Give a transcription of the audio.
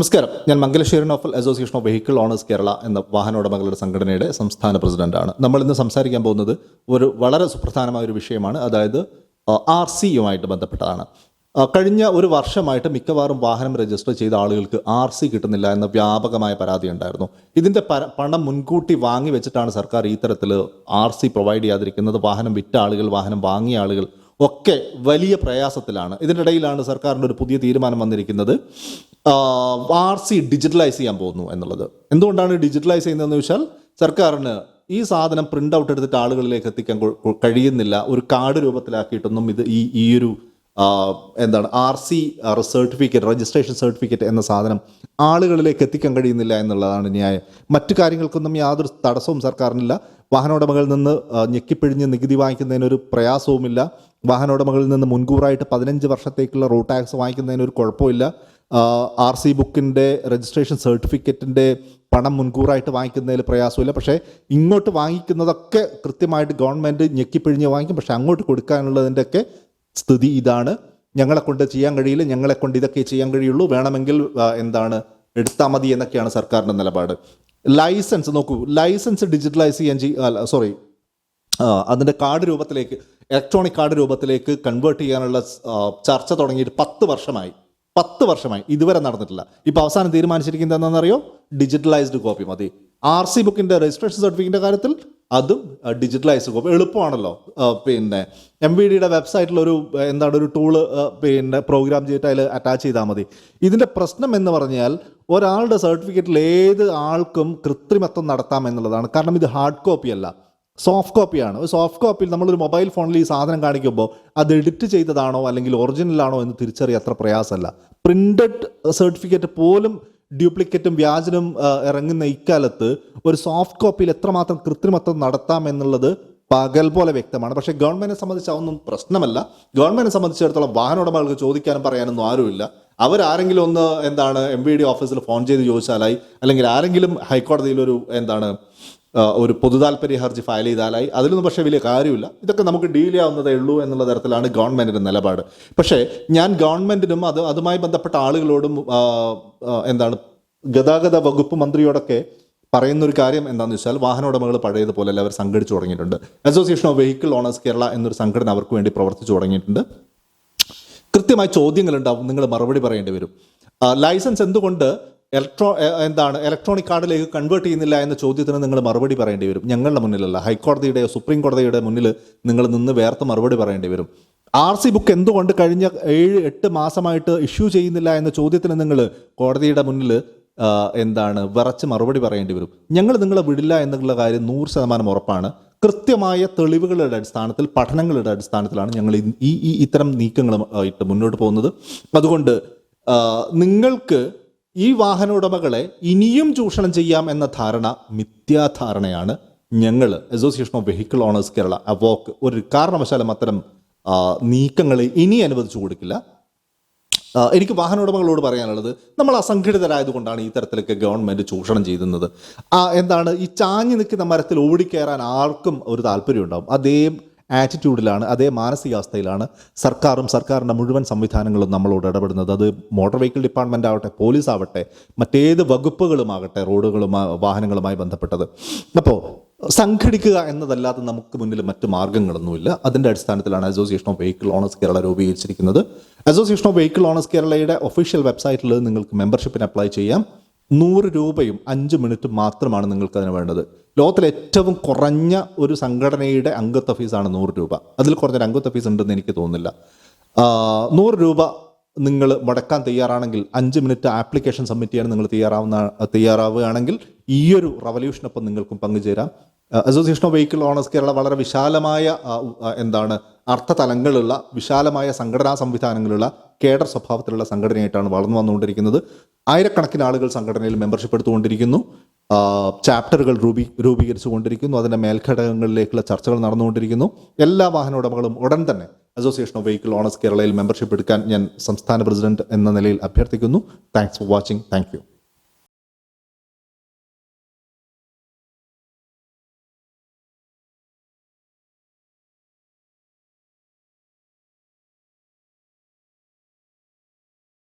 നമസ്കാരം. ഞാൻ Mangalassery Noufal association of vehicle owners Kerala എന്ന വാഹന ഉടമകളുടെ സംഘടനയുടെ സംസ്ഥാന പ്രസിഡന്റാണ്. നമ്മൾ ഇന്ന് സംസാരിക്കാൻ പോകുന്നത് ഒരു വളരെ സുപ്രധാനമായ ഒരു വിഷയമാണ്. അതായത് ആർ സിയുമായിട്ട് ബന്ധപ്പെട്ടതാണ്. കഴിഞ്ഞ ഒരു വർഷമായിട്ട് മിക്കവാറും വാഹനം രജിസ്റ്റർ ചെയ്ത ആളുകൾക്ക് ആർ സി കിട്ടുന്നില്ല എന്ന വ്യാപകമായ പരാതി ഉണ്ടായിരുന്നു. ഇതിന്റെ പണം മുൻകൂട്ടി വാങ്ങി വെച്ചിട്ടാണ് സർക്കാർ ഈ തരത്തിൽ ആർ സി പ്രൊവൈഡ് ചെയ്യാതിരിക്കുന്നത്. വാഹനം വിറ്റ ആളുകൾ വാഹനം വാങ്ങിയ ആളുകൾ ഒക്കെ വലിയ പ്രയാസത്തിലാണ്. ഇതിനിടയിലാണ് സർക്കാരിന്റെ ഒരു പുതിയ തീരുമാനം വന്നിരിക്കുന്നത്. ആർ സി ഡിജിറ്റലൈസ് ചെയ്യാൻ പോകുന്നു എന്നുള്ളത്. എന്തുകൊണ്ടാണ് ഡിജിറ്റലൈസ് ചെയ്യുന്നതെന്ന് വെച്ചാൽ സർക്കാരിന് ഈ സാധനം പ്രിന്റ് ഔട്ട് എടുത്തിട്ട് ആളുകളിലേക്ക് എത്തിക്കാൻ കഴിയുന്നില്ല. ഒരു കാർഡ് രൂപത്തിലാക്കിയിട്ടൊന്നും ഇത് ഈ ഈ ഒരു എന്താണ് R C certificate registration certificate എന്ന സാധനം ആളുകളിലേക്ക് എത്തിക്കാൻ കഴിയുന്നില്ല എന്നുള്ളതാണ് ന്യായം. മറ്റു കാര്യങ്ങൾക്കൊന്നും യാതൊരു തടസ്സവും സർക്കാരിനില്ല. വാഹനോടമകളിൽ നിന്ന് ഞെക്കിപ്പിഴിഞ്ഞ് നികുതി വാങ്ങിക്കുന്നതിനൊരു പ്രയാസവുമില്ല. വാഹനോടമകളിൽ നിന്ന് മുൻകൂറായിട്ട് പതിനഞ്ച് വർഷത്തേക്കുള്ള റോഡ് ടാക്സ് വാങ്ങിക്കുന്നതിനൊരു കുഴപ്പമില്ല ആർ സി ബുക്കിന്റെ രജിസ്ട്രേഷൻ സർട്ടിഫിക്കറ്റിന്റെ പണം മുൻകൂറായിട്ട് വാങ്ങിക്കുന്നതിൽ പ്രയാസമില്ല പക്ഷേ ഇങ്ങോട്ട് വാങ്ങിക്കുന്നതൊക്കെ കൃത്യമായിട്ട് ഗവൺമെന്റ് ഞെക്കിപ്പിഴിഞ്ഞ് വാങ്ങിക്കും. പക്ഷേ അങ്ങോട്ട് കൊടുക്കാനുള്ളതിന്റെയൊക്കെ സ്ഥിതി ഇതാണ്. ഞങ്ങളെ കൊണ്ട് ചെയ്യാൻ കഴിയില്ല. ഞങ്ങളെ കൊണ്ട് ഇതൊക്കെ ചെയ്യാൻ കഴിയുള്ളൂ. വേണമെങ്കിൽ എന്താണ് എടുത്താൽ മതി എന്നൊക്കെയാണ് സർക്കാരിന്റെ നിലപാട്. ലൈസൻസ് നോക്കൂ. ലൈസൻസ് ഡിജിറ്റലൈസ് ചെയ്യാൻ ചെയ്യ സോറി അതിന്റെ കാർഡ് രൂപത്തിലേക്ക് ഇലക്ട്രോണിക് കാർഡ് രൂപത്തിലേക്ക് കൺവേർട്ട് ചെയ്യാനുള്ള ചർച്ച തുടങ്ങിയിട്ട് പത്ത് വർഷമായി. പത്ത് വർഷമായി. ഇതുവരെ നടന്നിട്ടില്ല. ഇപ്പോൾ അവസാനം തീരുമാനിച്ചിരിക്കുന്നത് എന്താണെന്നറിയോ? ഡിജിറ്റലൈസ്ഡ് കോപ്പി മതി. ആർ സി ബുക്കിന്റെ രജിസ്ട്രേഷൻ സർട്ടിഫിക്കറ്റിന്റെ കാര്യത്തിൽ അതും ഡിജിറ്റലൈസ് കോപ്പി എളുപ്പമാണല്ലോ. പിന്നെ എം വി ഡിയുടെ വെബ്സൈറ്റിലൊരു എന്താണ് ഒരു ടൂൾ പിന്നെ പ്രോഗ്രാം ചെയ്തിട്ട് അതിൽ അറ്റാച്ച് ചെയ്താൽ മതി. ഇതിന്റെ പ്രശ്നം എന്ന് പറഞ്ഞാൽ ഒരാളുടെ സർട്ടിഫിക്കറ്റിൽ ഏത് ആൾക്കും കൃത്രിമത്വം നടത്താം എന്നുള്ളതാണ്. കാരണം ഇത് ഹാർഡ് കോപ്പി അല്ല. സോഫ്റ്റ് കോപ്പിയാണ് ഒരു സോഫ്റ്റ് കോപ്പിയിൽ നമ്മളൊരു മൊബൈൽ ഫോണിൽ ഈ സാധനം കാണിക്കുമ്പോൾ അത് എഡിറ്റ് ചെയ്തതാണോ അല്ലെങ്കിൽ ഒറിജിനലാണോ എന്ന് തിരിച്ചറിയാൻ അത്ര പ്രയാസമല്ല. പ്രിന്റഡ് സർട്ടിഫിക്കറ്റ് പോലും ഡ്യൂപ്ലിക്കേറ്റും വ്യാജനും ഇറങ്ങുന്ന ഇക്കാലത്ത് ഒരു സോഫ്റ്റ് കോപ്പിയിൽ എത്രമാത്രം കൃത്രിമത്വം നടത്താം എന്നുള്ളത് പകൽ പോലെ വ്യക്തമാണ്. പക്ഷേ ഗവൺമെന്റിനെ സംബന്ധിച്ച് അതൊന്നും പ്രശ്നമല്ല. ഗവൺമെന്റിനെ സംബന്ധിച്ചിടത്തോളം വാഹന ഉടമകൾക്ക് ചോദിക്കാനും പറയാനൊന്നും ആരുമില്ല. അവരാരെങ്കിലും ഒന്ന് എന്താണ് എം ഡി ഓഫീസിൽ ഫോൺ ചെയ്ത് ചോദിച്ചാലായി അല്ലെങ്കിൽ ആരെങ്കിലും ഹൈക്കോടതിയിൽ ഒരു എന്താണ് ഒരു പൊതുതാൽപര്യ ഹർജി ഫയൽ ചെയ്താലായി. അതിലൊന്നും പക്ഷേ വലിയ കാര്യമില്ല. ഇതൊക്കെ നമുക്ക് ഡീൽ ചെയ്യാവുന്നതേ ഉള്ളൂ എന്നുള്ള തരത്തിലാണ് ഗവൺമെന്റിന്റെ നിലപാട്. പക്ഷേ ഞാൻ ഗവൺമെന്റിനും അത് അതുമായി ബന്ധപ്പെട്ട ആളുകളോടും എന്താണ് ഗതാഗത വകുപ്പ് മന്ത്രിയോടൊക്കെ പറയുന്ന ഒരു കാര്യം എന്താണെന്ന് വെച്ചാൽ വാഹന ഉടമകൾ പഴയതുപോലെ അല്ല അവർ സംഘടിച്ചു തുടങ്ങിയിട്ടുണ്ട്. Association of vehicle owners Kerala എന്നൊരു സംഘടന അവർക്ക് വേണ്ടി പ്രവർത്തിച്ചു തുടങ്ങിയിട്ടുണ്ട്. കൃത്യമായ ചോദ്യങ്ങളുണ്ടാവും നിങ്ങൾ മറുപടി പറയേണ്ടി വരും. ലൈസൻസ് എന്തുകൊണ്ട് ഇലക്ട്രോ എന്താണ് ഇലക്ട്രോണിക് കാർഡിലേക്ക് കൺവേർട്ട് ചെയ്യുന്നില്ല എന്ന ചോദ്യത്തിന് നിങ്ങൾ മറുപടി പറയേണ്ടി വരും. ഞങ്ങളുടെ മുന്നിലല്ല. ഹൈക്കോടതിയുടെയോ സുപ്രീം കോടതിയുടെ മുന്നിൽ നിങ്ങൾ നിന്ന് വേർത്ത് മറുപടി പറയേണ്ടി വരും. ആർ സി ബുക്ക് എന്തുകൊണ്ട് കഴിഞ്ഞ ഏഴ് എട്ട് മാസമായിട്ട് ഇഷ്യൂ ചെയ്യുന്നില്ല എന്ന ചോദ്യത്തിന് നിങ്ങൾ കോടതിയുടെ മുന്നിൽ എന്താണ് വിറച്ച് മറുപടി പറയേണ്ടി വരും. ഞങ്ങൾ നിങ്ങളെ വിടില്ല എന്നുള്ള കാര്യം നൂറ് ശതമാനം ഉറപ്പാണ്. കൃത്യമായ തെളിവുകളുടെ അടിസ്ഥാനത്തിൽ പഠനങ്ങളുടെ അടിസ്ഥാനത്തിലാണ് ഞങ്ങൾ ഈ- ഈ ഇത്തരം നീക്കങ്ങളുമായിട്ട് മുന്നോട്ട് പോകുന്നത്. അതുകൊണ്ട് നിങ്ങൾക്ക് ഈ വാഹന ഉടമകളെ ഇനിയും ചൂഷണം ചെയ്യാം എന്ന ധാരണ മിഥ്യാധാരണയാണ്. ഞങ്ങൾ association of vehicle owners Kerala അവോക്ക് ഒരു കാരണവശാലും അത്തരം നീക്കങ്ങൾ ഇനി അനുവദിച്ചു കൊടുക്കില്ല. എനിക്ക് വാഹന ഉടമകളോട് പറയാനുള്ളത് നമ്മൾ അസംഘടിതരായതുകൊണ്ടാണ് ഈ തരത്തിലൊക്കെ ഗവൺമെന്റ് ചൂഷണം ചെയ്യുന്നത് എന്താണ്? ഈ ചാഞ്ഞു നിൽക്കുന്ന മരത്തിൽ ഓടിക്കയറാൻ ആർക്കും ഒരു താല്പര്യം ഉണ്ടാവും അതേ ആറ്റിറ്റ്യൂഡിലാണ് അതേ മാനസികാവസ്ഥയിലാണ് സർക്കാരും സർക്കാരിന്റെ മുഴുവൻ സംവിധാനങ്ങളും നമ്മളോട് ഇടപെടുന്നത്. അത് മോട്ടോർ വെഹിക്കിൾ ഡിപ്പാർട്ട്മെന്റ് ആവട്ടെ പോലീസ് ആവട്ടെ മറ്റേത് വകുപ്പുകളുമാകട്ടെ റോഡുകളും വാഹനങ്ങളുമായി ബന്ധപ്പെട്ടത്. അപ്പോൾ സംഘടിക്കുക എന്നതല്ലാതെ നമുക്ക് മുന്നിൽ മറ്റ് മാർഗങ്ങളൊന്നുമില്ല. അതിന്റെ അടിസ്ഥാനത്തിലാണ് association of vehicle owners Kerala രൂപീകരിച്ചിരിക്കുന്നത്. Association of vehicle owners കേരളയുടെ ഒഫീഷ്യൽ വെബ്സൈറ്റിൽ നിങ്ങൾക്ക് മെമ്പർഷിപ്പിന് അപ്ലൈ ചെയ്യാം. നൂറ് രൂപയും അഞ്ച് മിനിറ്റും മാത്രമാണ് നിങ്ങൾക്ക് അതിന് വേണ്ടത്. ലോകത്തിലെ ഏറ്റവും കുറഞ്ഞ ഒരു സംഘടനയുടെ അംഗത്വ ഫീസാണ് നൂറ് രൂപ. അതിൽ കുറഞ്ഞൊരു അംഗത്വ ഫീസ് ഉണ്ടെന്ന് എനിക്ക് തോന്നുന്നില്ല. നൂറ് രൂപ നിങ്ങൾ മുടക്കാൻ തയ്യാറാണെങ്കിൽ അഞ്ച് മിനിറ്റ് ആപ്ലിക്കേഷൻ സബ്മിറ്റ് ചെയ്യാൻ നിങ്ങൾ തയ്യാറാവുന്ന തയ്യാറാവുകയാണെങ്കിൽ ഈ ഒരു റവല്യൂഷനൊപ്പം നിങ്ങൾക്കും പങ്കുചേരാം. Association of vehicle owners Kerala വളരെ വിശാലമായ എന്താണ് അർത്ഥ തലങ്ങളുള്ള എന്താണ് അർത്ഥതലങ്ങളുള്ള വിശാലമായ സംഘടനാ സംവിധാനങ്ങളുള്ള കേഡർ സ്വഭാവത്തിലുള്ള സംഘടനയായിട്ടാണ് വളർന്നു വന്നുകൊണ്ടിരിക്കുന്നത്. ആയിരക്കണക്കിന് ആളുകൾ സംഘടനയിൽ മെമ്പർഷിപ്പ് എടുത്തുകൊണ്ടിരിക്കുന്നു. ചാപ്റ്ററുകൾ രൂപീ രൂപീകരിച്ചുകൊണ്ടിരിക്കുന്നു. അതിന്റെ മേൽഘടകങ്ങളിലേക്കുള്ള ചർച്ചകൾ നടന്നുകൊണ്ടിരിക്കുന്നു. എല്ലാ വാഹന ഉടമകളും ഉടൻ തന്നെ അസോസിയേഷൻ ഓഫ് വെഹിക്കിൾ ഓണേഴ്സ് കേരളയിൽ മെമ്പർഷിപ്പ് എടുക്കാൻ ഞാൻ സംസ്ഥാന പ്രസിഡന്റ് എന്ന നിലയിൽ അഭ്യർത്ഥിക്കുന്നു. Thanks for watching thank